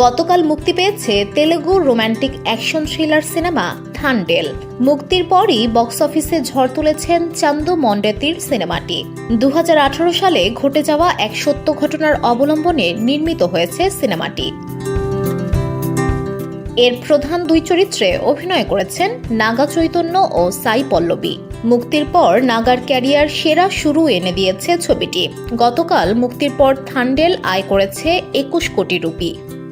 গতকাল মুক্তি পেয়েছে Telugu romantic action thriller cinema Thandel. মুক্তির পরই বক্স অফিসে ঝড় তুলেছেন চান্দু মন্ডেতির সিনেমাটি। দু হাজার আঠারো সালে ঘটে যাওয়া এক সত্য ঘটনার অবলম্বনে নির্মিত হয়েছে সিনেমাটি। এর প্রধান দুই চরিত্রে অভিনয় করেছেন নাগা চৈতন্য ও সাই পল্লবী। মুক্তির পর নাগার ক্যারিয়ার সেরা শুরু এনে দিয়েছে ছবিটি। গতকাল মুক্তির পর থান্ডেল আয় করেছে একুশ কোটি রুপি।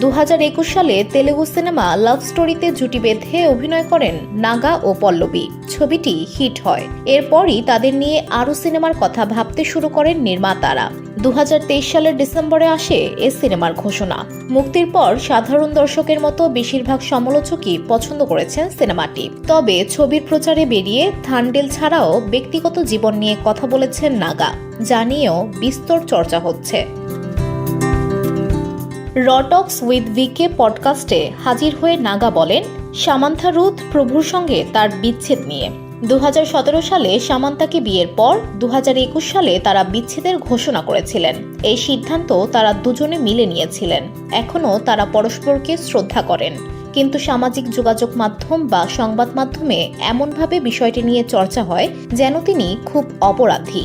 দু হাজার একুশ সালে তেলেগু সিনেমা লাভ স্টোরিতে জুটি বেঁধে অভিনয় করেন নাগা ও পল্লবী। ছবিটি হিট হয়। এরপরই তাদের নিয়ে আরও সিনেমার কথা ভাবতে শুরু করেন নির্মাতারা। দু হাজার তেইশ সালের ডিসেম্বরে আসে এ সিনেমার ঘোষণা। মুক্তির পর সাধারণ দর্শকের মতো বেশিরভাগ সমালোচকই পছন্দ করেছেন সিনেমাটি। তবে ছবির প্রচারে বেরিয়ে থান্ডেল ছাড়াও ব্যক্তিগত জীবন নিয়ে কথা বলেছেন নাগা। যা নিয়েও বিস্তর চর্চা হচ্ছে। রটক্স উইথ ভিকে পডকাস্টে হাজির হয়ে নাগা বলেন, সামান্থা রুথ প্রভুর সঙ্গে তার বিচ্ছেদ নিয়ে। দু হাজার সতেরো সালে সামান্তাকে বিয়ের পর দু হাজার একুশ সালে তারা বিচ্ছেদের ঘোষণা করেছিলেন। এই সিদ্ধান্ত তারা দুজনে মিলে নিয়েছিলেন। এখনও তারা পরস্পরকে শ্রদ্ধা করেন। কিন্তু সামাজিক যোগাযোগ মাধ্যম বা সংবাদ মাধ্যমে এমনভাবে বিষয়টি নিয়ে চর্চা হয় যেন তিনি খুব অপরাধী।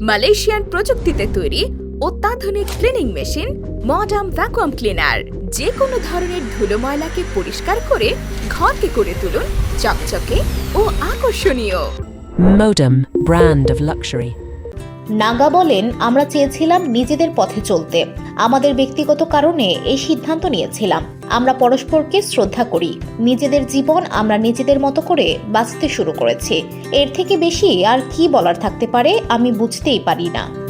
মালয়েশিয়ান প্রযুক্তিতে তৈরি অত্যাধুনিক cleaning machine modern vacuum cleaner যে কোনো ধরনের ধুলো ময়লাকে পরিষ্কার করে ঘরকে করে তুলুন চকচকে ও আকর্ষণীয়। Modem, brand of luxury. Naga বলেন আমরা চেয়েছিলাম নিজেদের পথে চলতে। আমাদের ব্যক্তিগত কারণে এই সিদ্ধান্ত নিয়েছিলাম। আমরা পরস্পরকে শ্রদ্ধা করি। নিজেদের জীবন আমরা নিজেদের মতো করে বাঁচতে শুরু করেছি। এর থেকে বেশি আর কি বলার থাকতে পারে আমি বুঝতেই পারি না।